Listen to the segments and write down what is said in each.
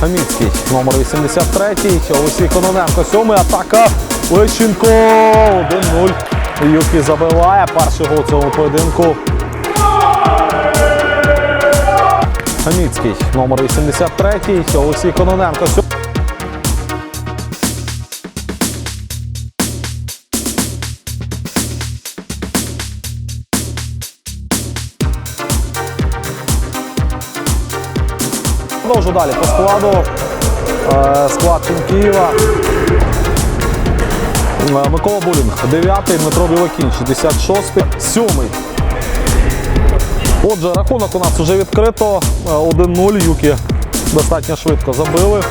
Хаміцький, номер 83. Олексій Кононенко, 7 Атака. Лещенко. 1-0. Юкі забиває. Перший гол у цьому поєдинку. Хаміцький, номер 83. Олексій Кононенко. сьомий. Продовжу далі по складу. Е, Склад Києва. Е, Микола Булінг, 9-й, Дмитро Білокінь, 66-й, 7-й. Отже, рахунок у нас вже відкрито. Е, 1-0. Юки достатньо швидко забили.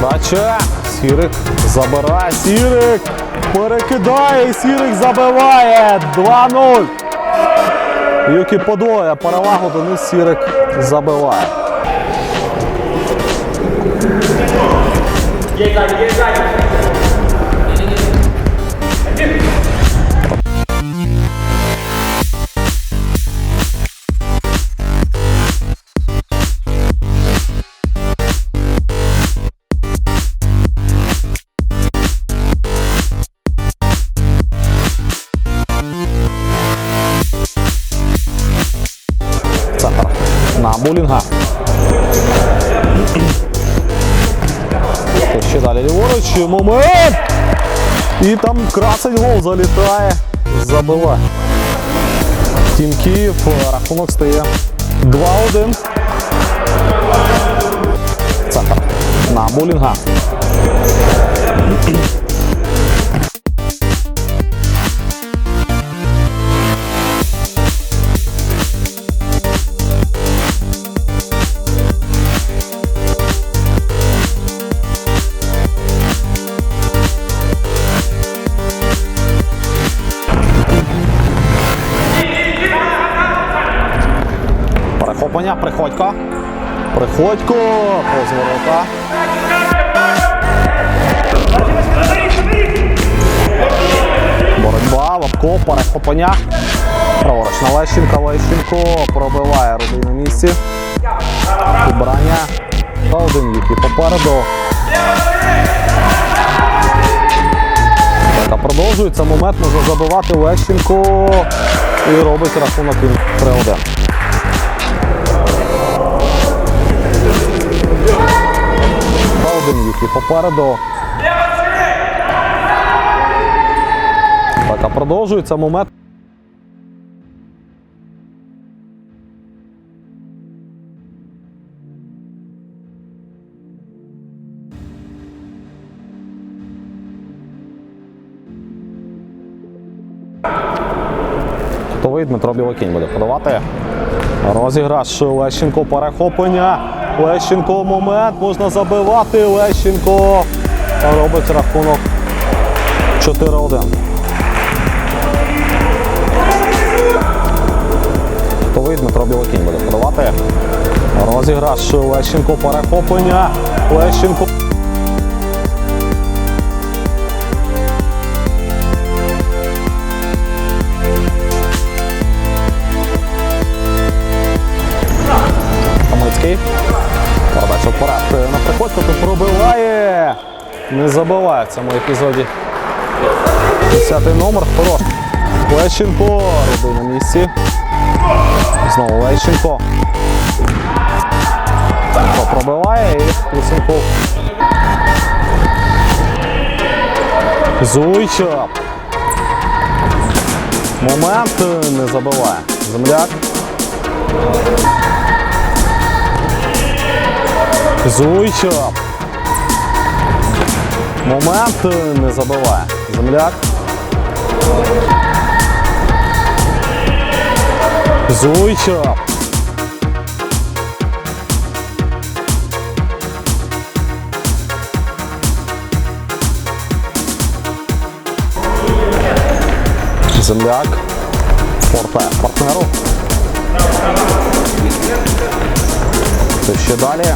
Подача. Сірик забирає. Сірик перекидає. Сірик забиває. 2-0. Юкі подвоє. Перевагу Денис Сірик забиває. Центр Ще далі ліворуч. Момент! І там красить гол залітає. Забиває. Тім Київ. Рахунок стає 2-1. Центр на Булінга. Приходько. Приходько. Позворота. Боротьба, Лапко, перехоплення. Праворуч на Лещенка. Лещенко пробиває рудий на місці. Підбирання. Та один Юкі попереду. Та продовжується момент, може забивати Лещенко і робить рахунок він 3-1. Один Юкі попереду. Так, а продовжується момент. Готовий Дмитро Білокінь буде подавати. Розіграш Лещенко перехоплення. Лещенко момент. Можна забивати. Лещенко робить рахунок 4-1. Готовий Дмитро Білокінь буде подавати. Розіграш Лещенко перехоплення. Лещенко. Не забиває в цьому епізоді. 10 номер. Хорош. Лещенко. Рядий на місці. Знову Лещенко. Пробиває і Лисенков. Зуйча. Момент е, не забиває. Земляк. Зуйча. Момент е, не забиває. Земляк. Зуйча. Земляк. Повертає партнеру. Це ще далі.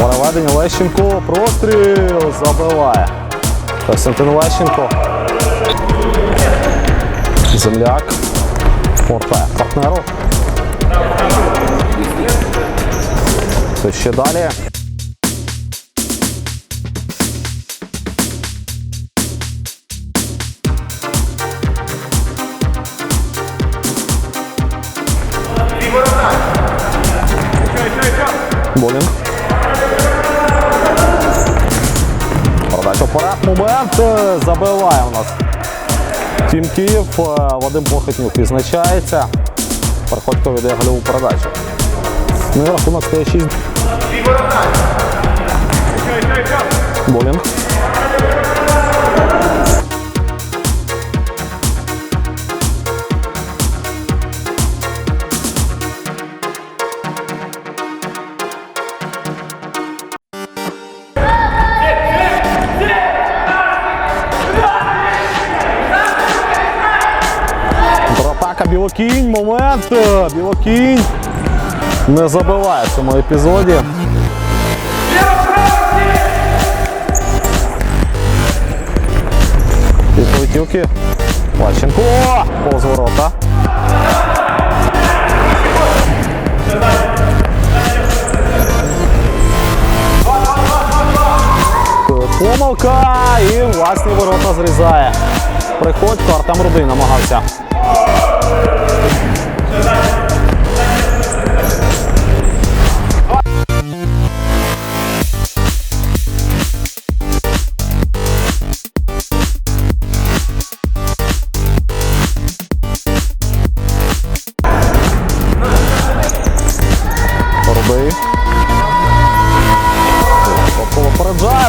Переведення Лещенко. Простріл. Забиває. Костянтин Лещенко. Земляк. Повертає партнеру. Тут ще далі. Болінг. Момент е, забиває у нас. Тім Київ. Е, Вадим Похитнюк відзначається. Приходько віддає гольову передачу. Ну і рахунок стає 6. Болінг. Білокінь. Момент. е, Білокінь. Не забиває в цьому епізоді. Підлетівки. Лащенко. Повз ворота. Помилка і власні ворота зрізає. Приходько Артем Рудий намагався.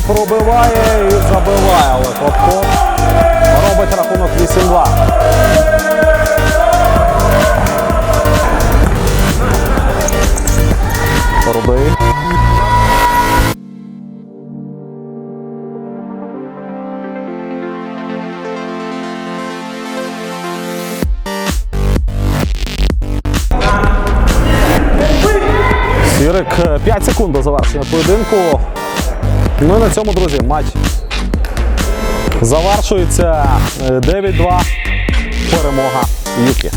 Пробиває і забиває. Але Попко робить рахунок 8-2. Рудий. Сірик 5 секунд до завершення поєдинку. Ну і на цьому, друзі, матч завершується Е, 9-2. Перемога Юкі.